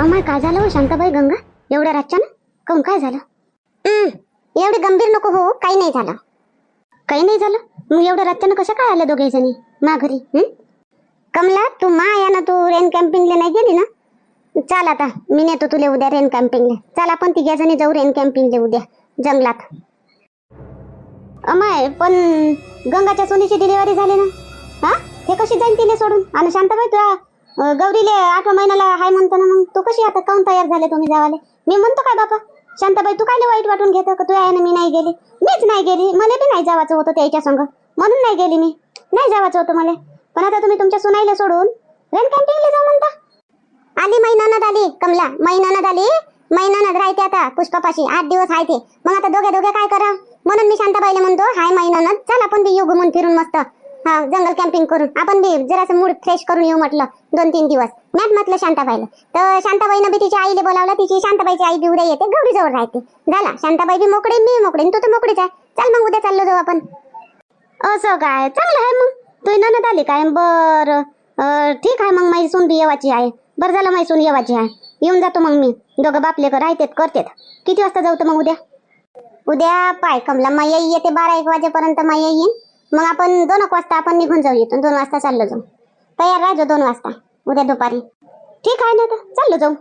अमाय काय झालं हो शांताबाई गंगा? एवढ्या रातच्यानं? काऊन काय झालं? हं, एवढे गंभीर नको हो काही नाही झालं. काही नाही झालं? मग एवढ्या रातच्यानं कशा काय आल्या दोघे जणी? माघारी हं? कमला तू मा या ना तू रेन कॅम्पिंगला नाही गेली ना? चाल आता मी नेतो तुला उद्या रेन कॅम्पिंगला चाल आपण तिघ्या जणी जाऊ रेन कॅम्पिंगला उद्या जंगलात. अमाय पण गंगाच्या सोनीची डिलिव्हरी झाली ना? हा? ते कशी जाईन तिने सोडून? आणि शांताबाई तुला गौरीले आठव्या महिन्याला हाय म्हणतो ना मग तू कशी आता काऊन तयार झाले तुम्ही जावाले? मी म्हणतो काय बापा? शांताबाई तू काय वाईट वाटून घेतो का? तू आहे ना मी नाही गेली. मीच नाही गेली. मला बी नाही जावायचं होतं त्याच्या संग. म्हणून नाही गेली मी. नाही जावायचं होतं मला. पण आता तुम्ही तुमच्या सुनाईला सोडून रेन कॅम्पिंगला जाऊ म्हणता. आली महिनानात आली कमला. महिनानात आली. महिनानात राहते आता पुष्पापाशी. आठ दिवस आहे ते. मग आता दोघे दोघे काय करा? म्हणून मी शांताबाईला म्हणतो हाय महिनानात चल आपण बी येऊ घुमून फिरून मस्त. हा जंगल कॅम्पिंग करून. आपण बी जरासं मूड फ्रेश करून येऊ म्हटलं दोन तीन दिवस. मॅच म्हटलं शांताबाईला. तर शांताबाईनं बी तिच्या आईला बोलावलं तिची शांताबाईची आई बी उद्या येते गौरी जवळ राहते. झाला. शांताबाई बी मोकळे मी मोकळे. तू तर मोकळीच आहे. चल मग उद्या चाललो जाऊ आपण. असं काय? चांगलं आहे मग. तू ननद आली काय? बर. ठीक आहे मग. मैसून बी येवाची आहे. बरं झालं मैसून येवाची आहे. येऊन जातो मग मी. दोघं बापले राहतेत करतेत. किती वाजता जाऊ तर मग उद्या? उद्या पाय कमला. माया येते बारा एक वाजेपर्यंत माया येईन. मग आपण दोन एक वाजता आपण निघून जाऊ इथून. दोन वाजता चाललो जाऊ. तयार राहायचो दोन वाजता उद्या दुपारी. ठीक आहे ना आता चाललो जाऊ.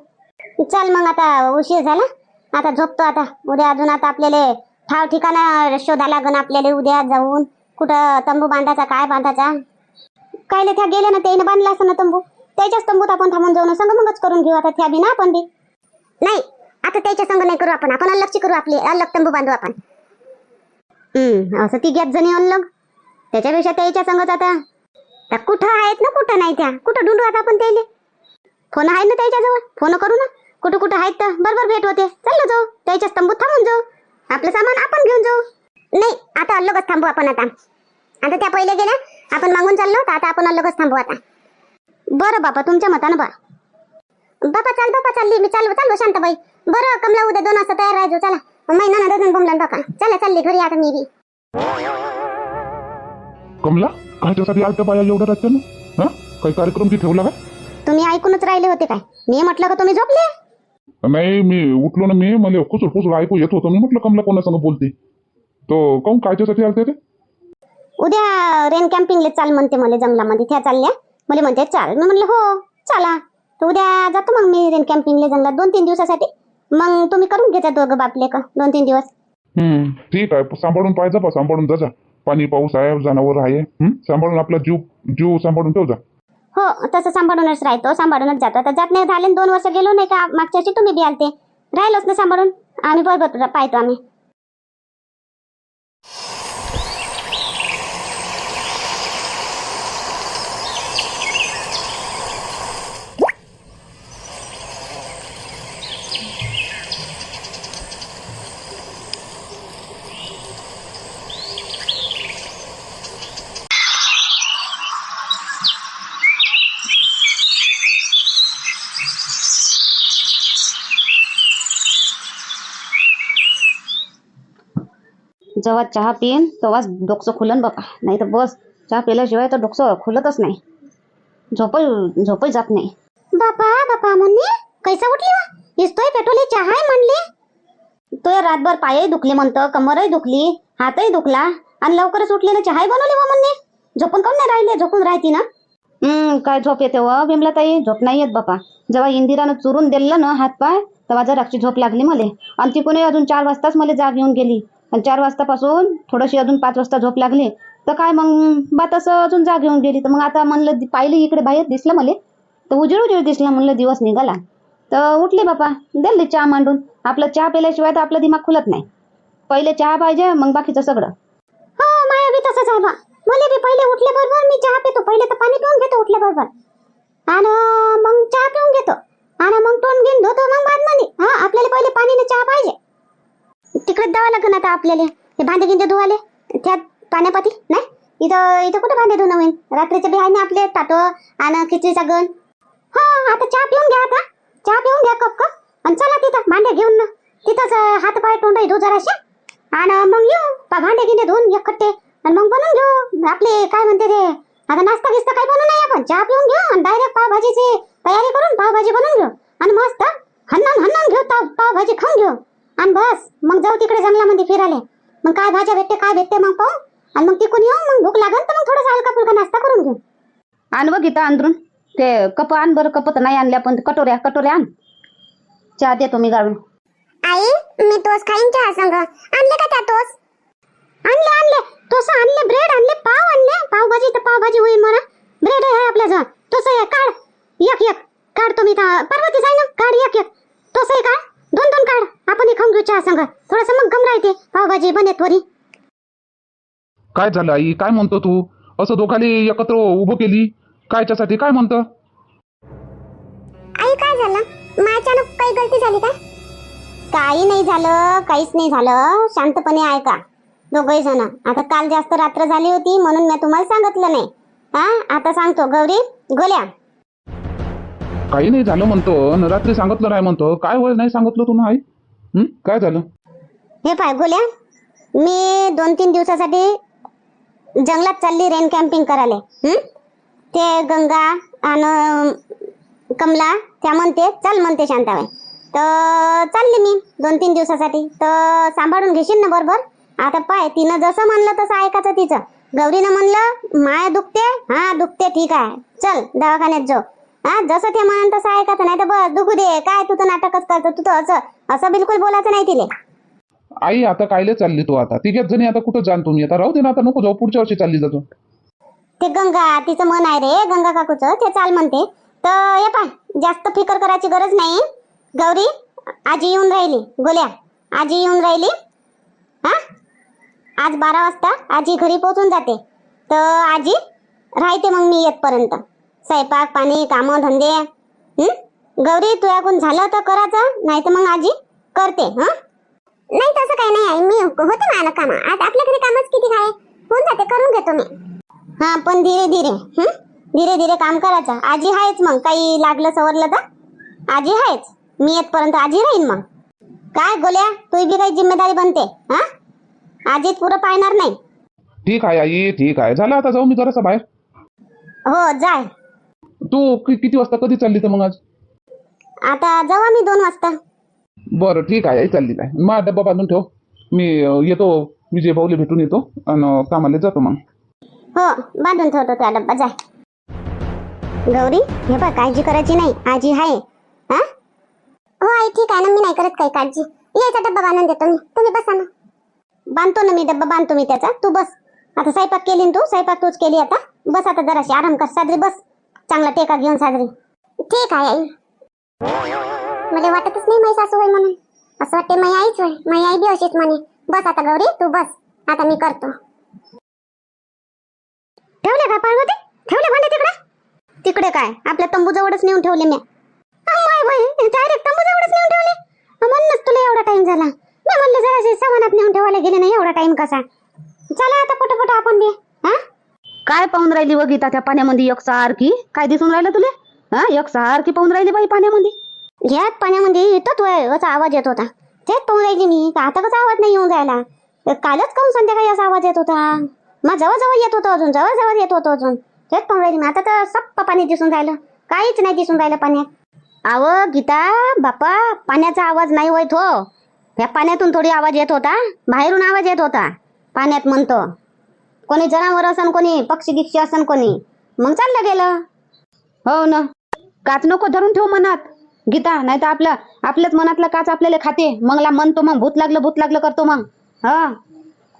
चल मग आता उशीर झाला. आता झोपतो आता. उद्या अजून आता आपल्याला ठाव ठिकाणा शोधा लागन आपल्याला उद्या जाऊन. कुठं तंबू बांधायचा काय बांधायचा? कायले त्या गेल्या ना त्याने बांधला असं ना तंबू. त्याच्याच तंबूत आपण थांबून जाऊ ना मगच करून घेऊ आता त्या बी ना आपण बी. नाही आता त्याच्या संग नाही करू आपण. आपण अलगची करू आपली अलग तंबू बांधू आपण. हम्म असं ती गॅप जणी अलग. त्याच्यापेक्षा त्याच्या संगत आता. त्या कुठं आहेत ना कुठं नाही त्या? कुठं ढूंढू आता आपण त्याले? फोन आहे ना त्याच्याजवळ? फोन करू ना. कुठं कुठं आहेत तर बरोबर भेट होते. चाललो जाऊ. त्याच्याच तंबूत थांबून जाऊ. आपलं सामान आपण घेऊन जाऊ. नाही आता अल्लोगच थांबू आपण आता. आता त्या पहिले गेल्या आपण मागून चाललो तर आता आपण अल्लोगच थांबू आता. बरं बापा तुमच्या मतानं बा. बापा चाल बापा चालली. मी चालू चालू शांताबाई. बरं कमला उद्या दोन वाजता तयार राहायचो. चला. महिना ना दोन बोमला बापा. चला चालली. घरी आता मी बी. कमला कायच्यासाठी आलत्या बाया एवढ्या रात्यानं हा? काही कार्यक्रम की ठेवला का? तुम्ही ऐकूनच राहिले होते काय? मी म्हटलं का तुम्ही झोपले? नाही मी उठलो ना मी मला खुसूर खुसूर ऐकू येत होतं. मी म्हटलं कमला कोणासंग बोलते? तो काऊन कायच्यासाठी आलते ते? उद्या रेन कॅम्पिंगला चाल म्हणते मला जंगलामध्ये. त्या चालल्या. मला म्हणते चाल. मी म्हणलं हो चला. तर उद्या जातो मग मी रेन कॅम्पिंगला जंगलात दोन तीन दिवसासाठी. मग तुम्ही करून घेता दोघं बापले का दोन तीन दिवस. हम्म. ठीक आहे सांभाळून पाहिजे बा सांभाळून जा जा. पाणी पाऊस आहे जनावर आहे. सांभाळून आपला जीव जीव सांभाळून ठेव जा. हो तसं सांभाळूनच राहतो सांभाळूनच जातो. आता जात नाही झाले दोन वर्ष गेलो नाही का मागच्या तुम्ही बी आलते. राहिलोच ना सांभाळून. आम्ही बरोबर पाहतो आम्ही. जेव्हा चहा पिईन तेव्हाच डोकं खुलन बापा नाही तर बस चहा पिल्याशिवाय तर डोकं खुलतच नाही. झोपही झोपही जात नाही. बापा बापा मुन्नी कैसा उठली वा? पेट्रोली चहा आहे म्हणली. तो रातभर पायही दुखले म्हणतं कमरही दुखली हातही दुखला. आणि लवकरच उठली ना चहाही बनवली वा मुन्नी? झोपून काऊन नाही राहिले? झोपून राहती ना? हम्म काय झोप येते व बिमलाताई झोप नाही येत बापा. जेव्हा इंदिरानं चुरून दिलं ना हातपाय तेव्हा जराची झोप लागली मले. आणि तिकडून अजून चार वाजताच मला जाग येऊन गेली. आणि चार वाजतापासून थोडीशी अजून पाच वाजता झोप लागली. तर काय मग बा तसं अजून जाग येऊन गेली. तर मग आता म्हणलं पाहिलं इकडे बाहेर दिसलं मला. तर उजेड उजेड दिसला म्हणलं दिवस निघाला. तर उठले बापा दिले चहा मांडून. आपलं चहा पिल्याशिवाय तर आपलं दिमाग खुलत नाही. पहिले चहा पाहिजे मग बाकीचं सगळं. हो माया बी तसंच आहे बा. मला बी पहिले उठले बरोबर मी चहा पितो. पहिले तर पाणी पिऊन घेतो उठले बरोबर. आणि मग चहा पिऊन घेतो. आणि मग तोंड घेऊन धुतो मग बादमध्ये हा आपल्याला पहिले पाणीने चहा पाहिजे. तिकडे द्यावं लागेल आता आपल्याला. हे भांडे गिंडे धुवाले. त्यात पाण्यापाती नाही? इथं इथं कुठे भांडे धुणं होईल रात्रीचे बी आहे ना आपले ताटो आणि खिचडीचा गण हा हो, आता चहा पिऊन घ्या आता. चहा पिऊन घ्या कप कप. आणि चला तिथं भांडे घेऊन ना. तिथंच हात पाय तोंड धु जराशे. आणि मग येऊ. भांडे गिंडे धुवून एकट्टे आणि मग बनवून घेऊ. आपले काय म्हणते ते? आता नाश्ता गिस्ता काही बनवू नाही आपण. चहा पिऊन घेऊ आणि डायरेक्ट पावभाजीची तयारी करून पावभाजी बनवून घेऊ. आणि मस्त हन्नान हन्नान घेऊ पावभाजी खाऊन घेऊ. आणि बस मग जाऊ तिकडे जंगलामध्ये फिरायला. मग काय भाज्या भेटते काय भेटते मग पाहू. आणि मग तिकून येऊ मग भूक लागल तर मग थोडासा हलका फुलका नाश्ता करून घेऊ. आण बघ गीता अंदरून. ते कप आण बरं कप तर नाही आणल्या पण कटोऱ्या कटोऱ्या आण. चहा देतो मी गाळून. आई मी तोस खाईन चहा संग. आणले का त्या तोस? आणले आणले. तोस आणले ब्रेड आणले पाव आणले. पावभाजी तर पावभाजी होईल म्हणा. ब्रेड आहे आपल्याजवळ. तोस आहे काढ. एक एक. काढ तुम्ही पार्वती जाय ना? काढ एक एक. तोस आहे काढ दोन दोन काढ. आपण खाऊन घेऊ चहा संग. थोडस मग गम राहते. पावभाजी बने त्वरी काय झालं आई? काय म्हणतो तू? असं दोघाली एकत्र उभं केली? कायच्यासाठी काय म्हणतं? आई काय झालं? माझ्यानं काही गलती झाली का काही नाही झालं. काहीच नाही झालं. शांतपणे ऐका दोघही जण. आता काल जास्त रात्र झाली होती म्हणून मी तुम्हाला सांगितलं नाही. हा? आता सांगतो. गौरी गोल्या. काही नाही झालं म्हणतो. न रात्री सांगितलं नाही म्हणतो. काय वय नाही सांगितलं तू ना आई? हं? काय झालं? हे पाय गोल्या मी दोन तीन दिवसासाठी जंगलात चालली रेन कॅम्पिंग करायला. हं? ते गंगा आणि कमला त्या म्हणते चल म्हणते शांताबाई. तर चालली मी दोन तीन दिवसासाठी. तर सांभाळून घेशील ना बरोबर? आता पाय तिनं जसं म्हणलं तसं ऐकायचं तिचं. गौरीनं म्हणलं माय दुखते? हा दुखते ठीक आहे. चल दवाखान्यात जाऊ. हा जसं ते म्हणून तसं ऐकायचं नाही तर बस दुखू दे. काय तू तर नाटकच करतो तू तर असं असं बिलकुल बोलायचं नाही तिले. आई आता कायले चालली तू आता? तिघेच जणी आता कुठं जाण तुम्ही? आता राहू दे ना आता नको जाऊ पुढच्या वर्षी चालली जातो. ते गंगा तिचं मन आहे रे गंगा काकूचं ते चाल म्हणते. तर हे पाय जास्त फिकर करायची गरज नाही. गौरी आजी येऊन राहिली गोल्या. आजी येऊन राहिली. हा? आज बारा वाजता आजी घरी पोहोचून जाते. तर आजी राहते मग मी येतपर्यंत. स्वयंपाक पाणी कामं धंदे. हं? गौरी तुझ्याकडून झालं तर करायचं नाही तर मग आजी करते हा? नाही तसं काही नाही आहे मी होते मला काम. आज आपल्या घरी कामच किती आहे? होऊन जाते करून घेतो मी. हा पण धीरे धीरे हं? धीरे धीरे काम करायचं. आजी आहेच मग. काही लागलं सवरलं तर? आजी आहेच. मी येतपर्यंत आजी राहीन मग. काय गोल्या? तुझी बी काही जिम्मेदारी बनते हा? आजीच पुरं पाहणार नाही. ठीक आहे आई. ठीक आहे. झालं आता जाऊ मी जरासा बाहेर. हो जाय. तू कि- किती वाजता कधी चालली तर मग आज? आता जाऊ आम्ही दोन वाजता. बरं ठीक आहे आई चालली काय मा डब्बा बांधून ठेव. मी अं, येतो विजय भाऊले भेटून येतो आणि कामाला जातो मग. हो बांधून ठेवतो त्या डब्बा. जाय गौरी हे बघ काळजी करायची नाही. आजी आहे. हा? हो आई ठीक आहे ना मी नाही करत काही काळजी. यायचा डब्बा बांधून देतो मी. तुम्ही बसा ना. बांधतो ना मी डब्बा बांधतो मी त्याचा. तू बस. आता स्वयंपाक केली ना तू? स्वयंपाक तूच केली आता. बस आता जराशी. आराम कर. साजरी बस. चांगला टेका घेऊन साजरी. ठीक आहे आई. मला वाटतच नाही माझी सासू होय म्हणून. असं वाटते माझी आईच होय. माझी आई बी अशीच म्हणे. बस आता गौरी तू बस. आता मी करतो. ठेवले का पाळवते ठेवले भांडे तिकडे? तिकडे काय? आपल्या तंबू जवळच नेऊन ठेवले मी माय बाई डायरेक्ट तंबू जवळच नेऊन ठेवले? म्हणूनच तुला एवढा टाइम झाला. मी म्हणलं जरा सामानात नेऊन ठेवायला गेले नाही एवढा टाइम कसा? चला आता कुठं कुठं आपण बी. हा? काय पाहून राहिली व गीता त्या पाण्यामध्ये एक सारखी? काय दिसून राहिलं तुला? हा एक सारखी पाहून राहिली बाई पाण्यामध्ये. घ्यात पाण्यामध्ये येतो तो असा आवाज येत होता. तेच पाहून राहिली मी का आता कसा आवाज नाही येऊन राहिला? कालच काहून संध्याकाळी असा आवाज येत होता? मग जवळजवळ येत होतं अजून जवळ जवळ येत होतं अजून. तेच पाहून राहिली आता तर सप्प पाणी दिसून राहिलं. काहीच नाही दिसून राहिलं पाण्यात. आव गीता बापा पाण्याचा आवाज नाही होत हो. या पाण्यातून थोडी आवाज येत होता बाहेरून आवाज येत होता. पाण्यात म्हणतो. कोणी जनावर असन कोणी पक्षी गिक्षी असन कोणी. मग चाललं गेलं. हो ना. काच नको धरून ठेव मनात. गीता नाही तर आपलं आपल्याच मनातला काच आपल्याला खाते. मगला म्हणतो मग भूत लागलं भूत लागलं करतो मग. हा.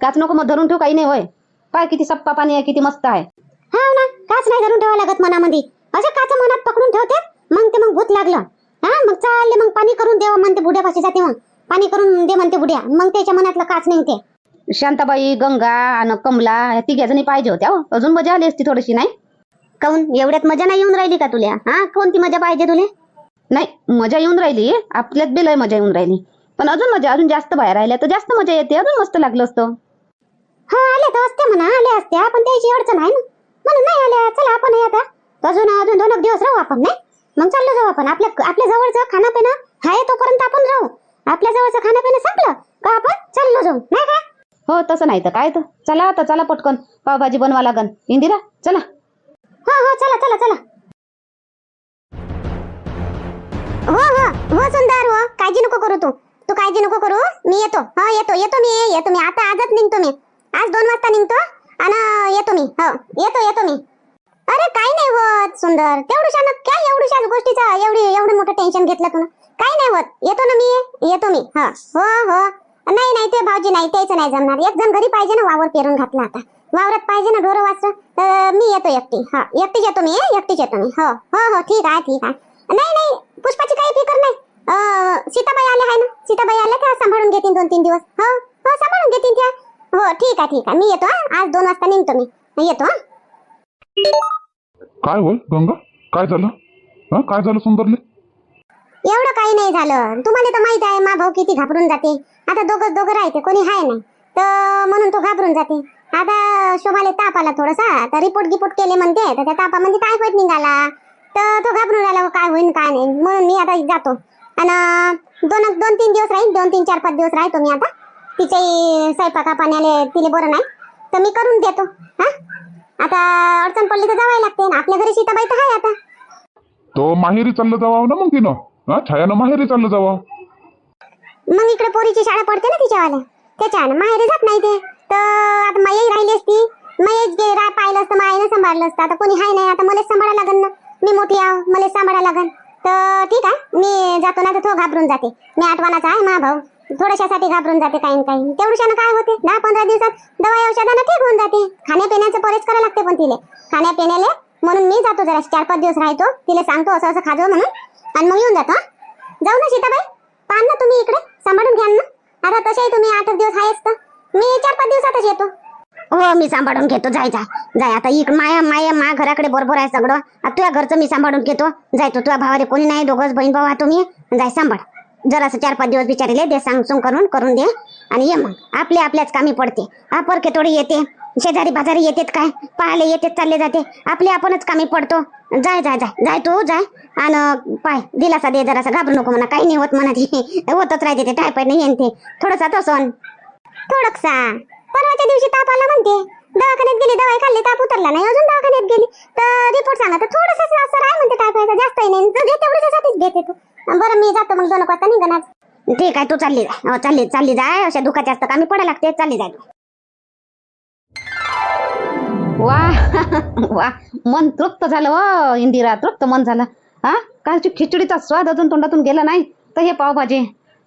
काच नको मग धरून ठेव काही नाही होय. पाय किती सप्पा पाणी आहे किती मस्त आहे. हा ना. काच नाही धरून ठेवा लागत मनामध्ये. असं काच मनात पकडून ठेवते मग ते मग भूत लागलं. हा मग चालले मग पाणी करून देवा म्हणते बुड्यापाशी जाते मग. पाणी करून दे म्हणते बुड्या. मग त्याच्या मनातलं काच नाही ते शांताबाई गंगा आणि कमला या तिघ्या जणी पाहिजे होत्या हो. अजून मजा आली असती थोडीशी नाही? काऊन? एवढ्यात मजा नाही येऊन राहिली का तुला? हा? कोणती मजा पाहिजे तुले? नाही मजा येऊन राहिली. आपल्यात बी लय मजा येऊन राहिली. पण अजून मजा अजून जास्त बाहेर राहिल्या तर जास्त मजा येते. अजून मस्त लागलं असतं. हा आले तर असते म्हणा आले असते पण त्याची अडचण आहे ना. म्हणून नाही आल्या. चला आपण हे आता. अजून अजून दोन एक दिवस राहू आपण नाही? मग चाललो जाऊ आपण. आपल्या आपल्या जवळचं खाणं पिणं आहे तोपर्यंत आपण राहू. आपल्या जवळचं खाणं पिणं संपलं का आपण? चाललो जाऊ. नाही का? हो तसं नाही तर काय तर. चला आता चला पटकन. पावभाजी बनवा लागन. इंदिरा चला. हा हा चला चला चला. हो हो हो सुंदर हो. काळजी नको करू तू. तू काळजी नको करू. मी येतो. हो येतो येतो मी येतो मी. आता आजच निघतो मी. आज दोन वाजता निघतो आणि येतो मी. हो येतो येतो मी. अरे काही नाही होत सुंदर. तेवढ्याशा काय एवढ्या गोष्टीचा एवढी एवढं मोठं टेन्शन घेतलं तू काही नाही होत. येतो ना मी येतो मी. हा हो हो. हो. नाही नाही ते भाऊजी नाही त्याच नाही जमणार. एक जण घरी पाहिजे ना वावर पेरून घातला आता. वावरात पाहिजे ना ढोरं वाचतं तर मी येतो एकटी. हा एकटीच येतो मी एकटीच येतो मी. हो हो हो ठीक आहे ठीक आहे. नाही नाही पुष्पाची काही फिकर नाही. सीताबाई आल्या आहे ना? सीताबाई आल्या त्या सांभाळून घेतील दोन तीन दिवस. हो हो सांभाळून घेतील त्या. हो ठीक आहे ठीक आहे. मी येतो आज दोन वाजता निघतो मी. येतो हा? काय होय गंगा? काय झालं? हा? काय झालं सुंदरले? एवढं काही नाही झालं. तुम्हाला तर माहीत आहे मा भाऊ किती घाबरून जाते. आता दोघं दोघं राहते कोणी हाय नाही. तर म्हणून तो घाबरून जाते. आता शोभाला ताप आला थोडासा तर रिपोर्ट गिपोर्ट केले म्हणते तर त्या तापामध्ये म्हणजे टायफॉइड निघाला? तर तो घाबरून राहिला काय होईल काय नाही. म्हणून मी आता जातो. आणि दोन दोन तीन दिवस राहील दोन तीन चार पाच दिवस राहतो मी आता. तिच्याही स्वयंपाका पाण्याले तिले बरं नाही. तर मी करून देतो. हा? आता अडचण पडली तर जावं लागते. आपल्या घरी सीताबाई तर आहे आता. तो माहेरी चाललं जावा ना मग तिनं? हा छायानं माहेरी चाललं जावं. मग इकडे पोरीची शाळा पडते ना तिच्यावाल्या त्याच्यानं माहेरी जात नाही ते. तर आता माई राहिली असती. मयच गे राय पाहिलं असतं माईनं सांभाळलं असतं. आता कोणी हाय नाही. आता मलाच सांभाळायला लागन ना. मी मोठी आहो मला सांभाळायला लागन. तर ठीक आहे. मी जातो ना तर थो घाबरून जाते. मी आठवणाचा आहे मा भाऊ थोड्याशासाठी घाबरून जाते काही न काही. तेवढ्याशानं काय होते? दहा पंधरा दिवसात दवाई औषधानं ठीक होऊन जाते. खाण्यापिण्याचं परेच करायला लागते पण तिले. खाण्यापिण्याले म्हणून मी जातो जरा चार पाच दिवस राहतो. तिला सांगतो असं असं खाजो म्हणून. आणि मग येऊन जातो? जाऊ ना सीताबाई. पाहा ना तुम्ही इकडे. सांभाळून घ्या ना. आता तसेही तुम्ही आठ दिवस आहेस तर. मी चार पाच दिवसातच येतो. हो मी सांभाळून घेतो. जाय जाय जाय. आता इक माया माया मा घराकडे बरोबर आहे सगळं. आता तुझ्या घरचं मी सांभाळून घेतो. जाय तू तुझ्या भावाले कोणी नाही दोघंच बहीण भाऊ तुम्ही. जाय सांभाळ. जरासं चार पाच दिवस बिचारीले दे सांग सुंग करून करून दे. आणि ये मग. आपले आपल्याच कामी पडते. हा थोडी येते. शेजारी बाजारी येतेत काय? पाहायला येतेच चालले जाते. आपले आपणच कामी पडतो. जाय जाय जाय. जाय तू जाय. आणि पाय दिलासा दे जरासा घाबरू नको म्हणा काही नाही होत म्हणा ते. होतच राहते ते टायफॉइड नाही येते थोडासा तसं सण थोडकसा. परवाच्या दिवशी ताप आला म्हणते. दवाखान्यात गेली दवाई खाल्ली ताप उतरला नाही. अजून दवाखान्यात गेली. तर रिपोर्ट सांगा तर थोडस असं आहे म्हणते टायफॉइडचा जास्त नाही. तर तेवढ्यासाठीच घेते तू. बरं मी जातो मग दोन वाजता निघणार. ठीक आहे तू चालली जाय हो, चालली चालली जाय अशा दुखाच्या असतं आम्ही पडायला लागते. चालली जाय तू वा. वा. मन तृप्त झालं व इंदिरा. तृप्त मन झालं. हा? कालची खिचडीचा स्वाद अजून तोंडातून गेला नाही. तर हे पावभाजी.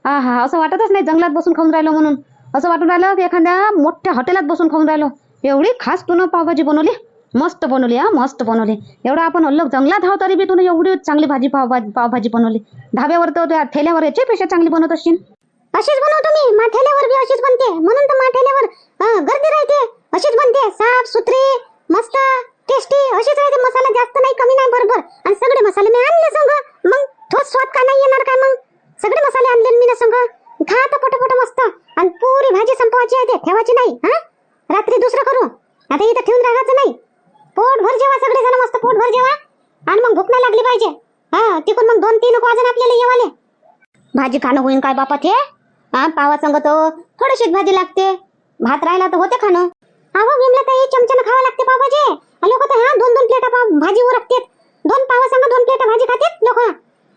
हा हा असं वाटतच नाही जंगलात बसून खाऊन राहिलो म्हणून. असं वाटून राहिलं की एखाद्या मोठ्या हॉटेलात बसून खाऊन राहिलो. एवढी खास तुनं पावभाजी बनवली. मस्त बनवली हा मस्त बनवली. एवढं आपण अल्लग जंगलात आहो तरी बी तुला एवढी चांगली भाजी पावभाजी पावभाजी बनवली. धाब्यावर तर त्या ठेल्यावर याच्यापेक्षा चांगली बनवत असशील. अशीच बनवतो मी. माथेल्यावर बी अशीच बनते. म्हणून तर माठेल्यावर गर्दी राहते. अशीच बनते. साफ सुथरी मस्त टेस्टी जास्त नाही कमी नाही बरोबर. आणि सगळे मसाले मी आणले संग. मग थोस स्वाद का नाही येणार काय मग? सगळे मसाले आणले मी ना संग. खा आता पटपट मस्त. आणि पुरी भाजी संपवायची आहे ते ठेवायची नाही हा? रात्री दुसरं करू. आता इथं ठेवून राहायचं नाही. पोट भर जेवा सगळे जण मस्त पोट भर जेवा. आणि मग भूक नाही लागली पाहिजे. हा तिकून मग दोन तीन वाजून आपल्याला येवाले. भाजी खाणं होईन काय बापा ते हा पावा संग थोडीशी भाजी लागते. भात राहिला तर होते खाणं. अहो विमला ताई चमच्यानं खावं लागते पावभाजी. लोक तर हा दोन दोन प्लेटा पाव भाजी उरकतेत. दोन पाव संग दोन प्लेटा भाजी खाते लोक.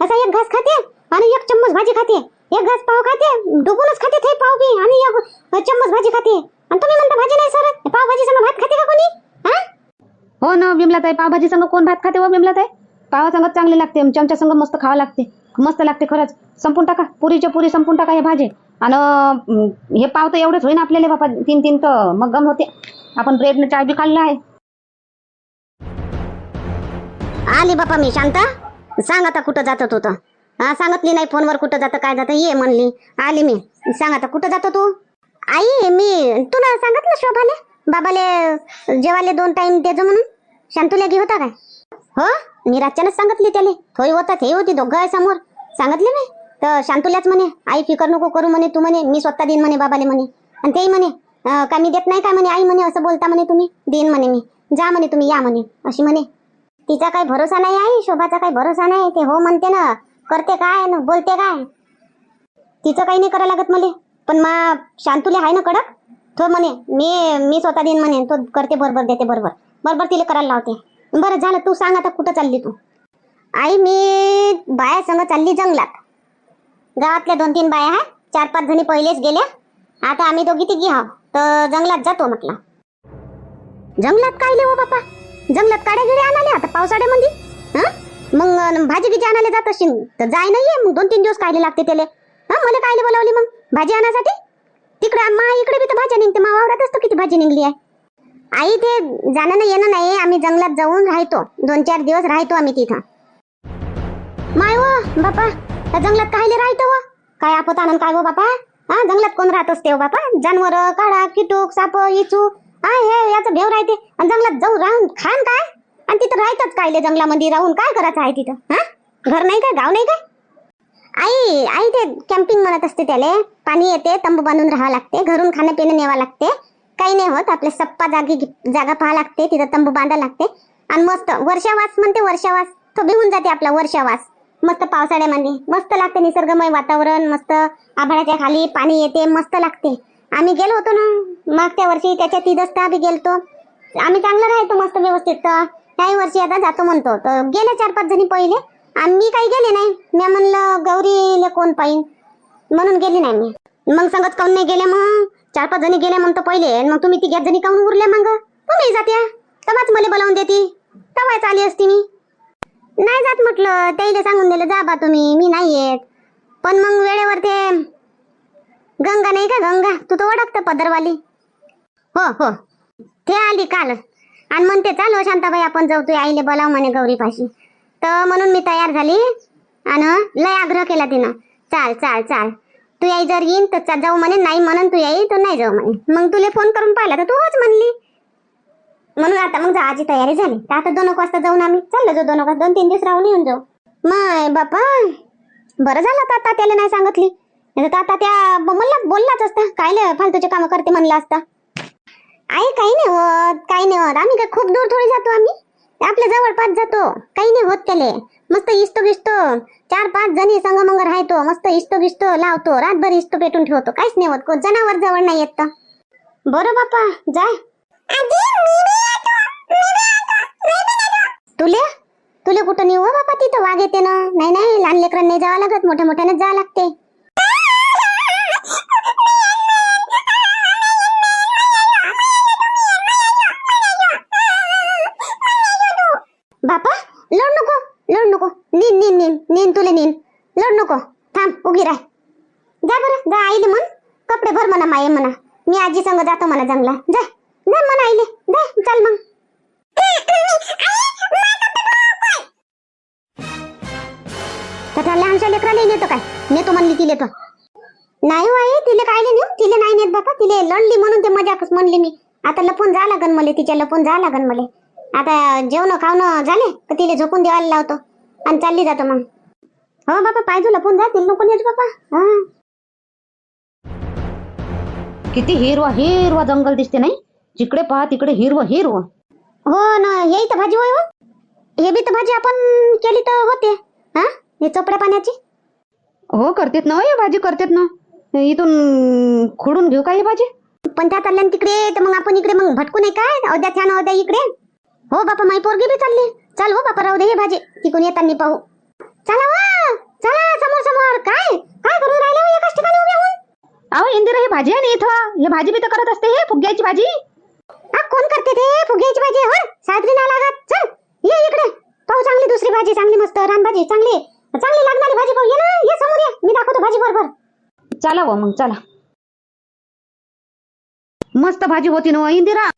असा एक घास खाते आणि एक चम्मच भाजी खाते. एक घास पाव खाते डुबूनच खाते ते पाव बी आणि एक चम्मच भाजी खाते. आणि तुम्ही म्हणता भाजी नाही सर. पावभाजी संग भात खाते का कोणी? हा? हो ना विमलाताई पावभाजी संग कोण भात खाते हो, व बिमलाताई पावा संगत चांगली लागते चमच्या संग मस्त खावं लागते. मस्त लागते खरंच. संपून टाका पुरीच्या पुरी संपून टाका हे भाजी. आणि हे पाव तर एवढंच होईन आपल्याला बापा तीन तीन तर मग गम होते. आपण ब्रेडनं चाय बी खाल्ला आहे. आली बापा मी शांता. सांग आता कुठं जात तू तर. हा नाही फोनवर कुठं जातं काय जातं ये म्हणली. आली मी. सांग आता कुठं जातो तू? आई मी तुला सांगितलं शोभाले? बाबाले जेवाले दोन टाइम देजो म्हणून. शांतुल्या घे होता काय? हो मी रातच्यानंच सांगितली त्याले. थोडी होता हे होती दोघं आहे समोर. सांगितले मी तर शांतुल्याच म्हणे आई फिकर नको करू म्हणे तू म्हणे मी स्वतः देईन म्हणे बाबाले म्हणे. आणि तेही म्हणे अं, का मी देत नाही काय? म्हणे आई म्हणे असं बोलता म्हणे तुम्ही देईन म्हणे मी. जा म्हणे तुम्ही या म्हणे. अशी म्हणे. तिचा काही भरोसा नाही आहे शोभाचा काही भरोसा नाही. ते हो म्हणते ना करते काय ना बोलते काय? तिचं काही नाही करायला लागत मला. पण मा शांतुले आहे ना कडक? तो म्हणे मी मी स्वतः देईन म्हणे तो करते बरोबर देते बरोबर. बरोबर तिला करायला लावते. बरं झालं तू सांग आता कुठं चालली तू? आई मी बाया संग चालली जंगलात. गावातल्या दोन तीन बाया आहे चार पाच जणी पहिलेच गेल्या. आता आम्ही दोघी तिघी आहो तर जंगलात जातो म्हटलं. जंगलात काय हो बापा? जंगलात काड्या गिड्या आणाले आता पावसाळ्यामध्ये हा? मग भाजी गिजी आणायला जात असशील तर जाय नाहीये मग दोन तीन दिवस कायले लागते त्याले. हा? मला कायले बोलावली मग? भाजी आणण्यासाठी तिकडे मा इकडे बी तर भाजी निघते मा वावरातच तर किती भाजी निघली आहे. आई ते जाणं नाही येणं नाही आम्ही जंगलात जाऊन राहतो. दोन चार दिवस राहतो आम्ही तिथं. माय व बापा त्या जंगलात कायले राहतो व? काय आपत आनंद काय व बापा? हा? जंगलात कोण राहत असते हो बापा? जानवर काळा किटूक साप इचूक हा हे? याचं भेव राहते. आणि जंगलात जाऊ राहून खान काय? आणि तिथं राहतच कायले जंगलामध्ये? राहून काय करायचं आहे तिथं? हा? घर नाही काय? गाव नाही काय? आई आई ते कॅम्पिंग म्हणत असते त्याले. पाणी येते तंबू बांधून राहावं लागते. घरून खाणं पिणं न्यावं लागते. काही नाही होत. आपले सप्पा जागी जागा पाहा लागते. तिथं तंबू बांधा लागते. आणि मस्त वर्षावास म्हणते वर्षावास. तो भिवून जाते आपला वर्षावास. मस्त पावसाळ्यामध्ये. मस्त लागते निसर्गमय वातावरण. मस्त आभाळाच्या खाली पाणी येते. मस्त लागते. आम्ही गेलो होतो ना. मागच्या वर्षी त्याच्या तिथंच आम्ही गेलतो. आम्ही चांगलं राहतो मस्त व्यवस्थित तर. काही वर्षी आता जातो म्हणतो. तर गेले चार पाच जणी पहिले. आणि मी काही गेले नाही. मी म्हणलं गौरीले कोण पाहिन? म्हणून गेली नाही मी. मग सांगत काऊन नाही गेले मग? चार पाच जणी गेले म्हणतो पहिले. मग तुम्ही तिघ्याच जणी काऊन उरल्या मग? तुम्ही जात्या तवाच मला बोलावून देती. तवाच आली असती मी. नाही जात म्हटलं. त्याला सांगून दिलं जा बा तुम्ही. मी नाही येत पण मग वेळेवर ते गंगा नाही का गंगा? तू तर ओळखत पदरवाली. हो हो. ते आली काल. आणि म्हणते चाल हो शांताबाई आपण जाऊ. तू आईले बोलाव म्हणे गौरीपाशी. तर म्हणून मी तयार झाली आणि लय आग्रह केला तिनं. चाल चाल चाल. तू याई जर येईन तर जाऊ म्हणे. नाही म्हणून तू आई तर नाही जाऊ म्हणे. मग तुले फोन करून पाहिला तर तू होच म्हणली. म्हणून आता मग जायची तयारी झाली. तर आता दोन एक वाजता जाऊन आम्ही चाललो जाऊ दोन एक वाजता दोन तीन दिवस राहून येऊन जाऊ. माय बापा. बरं झालं आता त्याला नाही सांगितली. नाही तर आता त्या मला बोललाच असता. कायले फालतूचे कामं करते म्हणलं असता. आई काही नाही होत काही नाही होत. आम्ही काय खूप दूर थोडी जातो आम्ही? आपल्या जवळपास जातो. काही नाही होत त्याले. मस्त इस्तो गिस्तो चार पाच जणी संग मग राहतो मस्त इस्तो गिस्तो लावतो. रातभर इस्तो पेटून ठेवतो. काहीच नाही होत. को- जनावर जवळ नाही येत बरं बापा जाय. तुले? तुले कुठं नेऊ हो बापा? तिथं वाघ येते ना. नाही नाही लहान लेकरांना जावं लागत. मोठ्या मोठ्याने जावं लागते बापा लोड नको लोड नको नीन नीन नीन नीन तुले नीन लोड नको थांब उगी राह जा बरं जा आईले म्हण. कपडे भर म्हणा माये म्हणा. मी आजी संग जातो म्हणा जंगला. जा जा म्हणा आईले. जा चल मग. तर त्या लहानशा लेकराला नेतो काय? नेतो म्हणली तिले तर. नाही हो आई तिले काय नेऊ? तिले नाही नेत बापा. तिले लढली म्हणून ते मजाकच म्हणली मी. आता लपून जा लागन मले तिच्या लपून जा लागन मले. आता जेवण खावणं झाले तर तिले झोपून द्यायला लावतो. आणि चालली जातो मग. हो बापा पाहिजे लपून जा तिला नको नेत बापा. हा. किती हिरवा हिरवा जंगल दिसते नाही? जिकडे पहा तिकडे हिरवं हिरवं. हो ना हे तर भाजी होय हो. हे बी तर भाजी आपण केली तर होते. हा? हे चोपड्या पाण्याची? हो करतेत ना हो, हे भाजी करतेत ना. इथून खोडून घेऊ का ही भाजी? पण त्या चालल्या तिकडे तर मग आपण इकडे मग भटकू नाही काय? अवद्या छान अवद्या इकडे. हो बापा माई पोरगी बी चालली. चल हो बापा राहू दे हे भाजी. तिकडून येताना पाहू. चला वा चला समोर समोर. काय? काय करून राहिले हो? एकाच ठिकाणी उभे होऊन? अहो इंदिरा ही भाजी आहे ना इथं. हे भाजी बी तर करत असते. हे फुग्याची भाजी. हा कोण करते ते? फुग्याची भाजी हो. साजरी नाही लागत. चल ये इकडे. पाहू चांगली दुसरी भाजी. चांगली मस्त रान भाजी चांगली. चांगली लागणारी भाजी पाहू. ये ना ये समोर ये. मी दाखवतो भाजी बरोबर. चला व मग चला. मस्त भाजी होती ना हो, इंदिरा.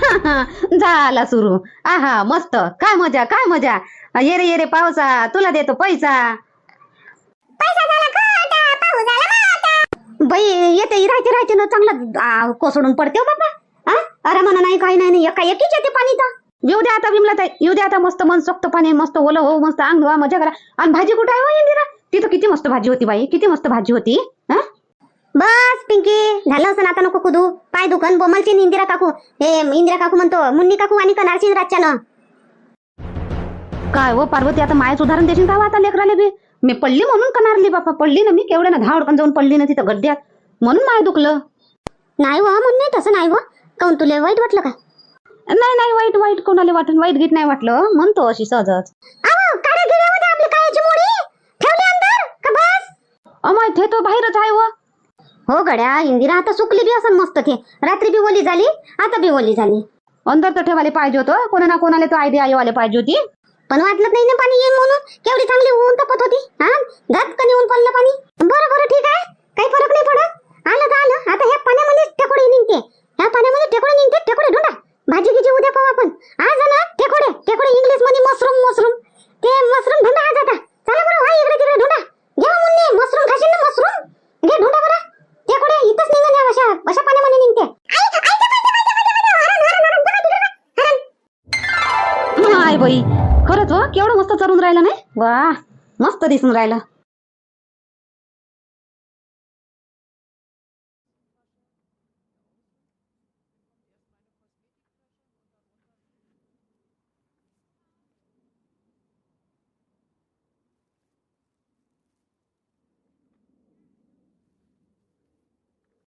झाला सुरू. आहा मस्त. काय मजा काय मजा. ये रे ये रे पावसा. तुला देतो पैसा. बाई येते राहायचे राहायचे ना चांगलं कोसळून पडते हो बाबा. हा? अरे म्हणा नाही काही नाही नाही एका एकीच येते पाणी तर. येऊ द्या आता विमला येऊ द्या आता मस्त मन सोक्त पाणी मस्त ओलं हो मस्त अंग धुवा मजा करा. आणि भाजी कुठे आहे हो इंदिरा? तिथं किती मस्त भाजी होती बाई किती मस्त भाजी होती हा? बस पिंकी झालं असं आता नको कुदू. पाय दुखन बोमलची इंदिरा काकू. हे इंदिरा काकू म्हणतो मुन्नी काकू आणि कनारची रातच्यानं काय हो पार्वती आता मायाच उदाहरण देशील का हो आता लेकराले बी? मी पडली म्हणून कनारली बापा? पडली ना मी? केवढ्या ना दहा जाऊन पडली ना तिथं गड्ड्यात? म्हणून माय दुखलं. नाही वा म्हणून नाही तसं नाही वा. काऊन तुले वाईट वाटलं का? नाही नाही वाईट वाईट कोणाला वाटून वाईट गीत नाही वाटलं. म्हणतो अशी सहजच. अमाय ते तो बाहेरच आहे व. हो गड्या इंदिरा आता सुकली बी असं मस्त ते. रात्री बी ओली झाली आता बी ओली झाली. अंदर तर ठेवायला पाहिजे होतं. कोणा ना कोणाला तो आयडिया येवाले पाहिजे होती. पण वाटलं नाही ना पाणी येईन म्हणून. केवढी चांगली ऊन तपत होती. हा? धपकन ऊन पडलं पाणी? बरं बरं ठीक आहे. काही फरक नाही पडत. आलं तर आलं. आता ह्या पाण्यामध्ये टेकोडे निघते. ह्या पाण्यामध्ये टेकोडे निघते. टेकोडे ढोंडा. भाजी गिजी उद्या पाहू आपण. आज ना टेकोडे टेकोडे दिसून राहिलं नाही? वा मस्त दिसून राहिलं.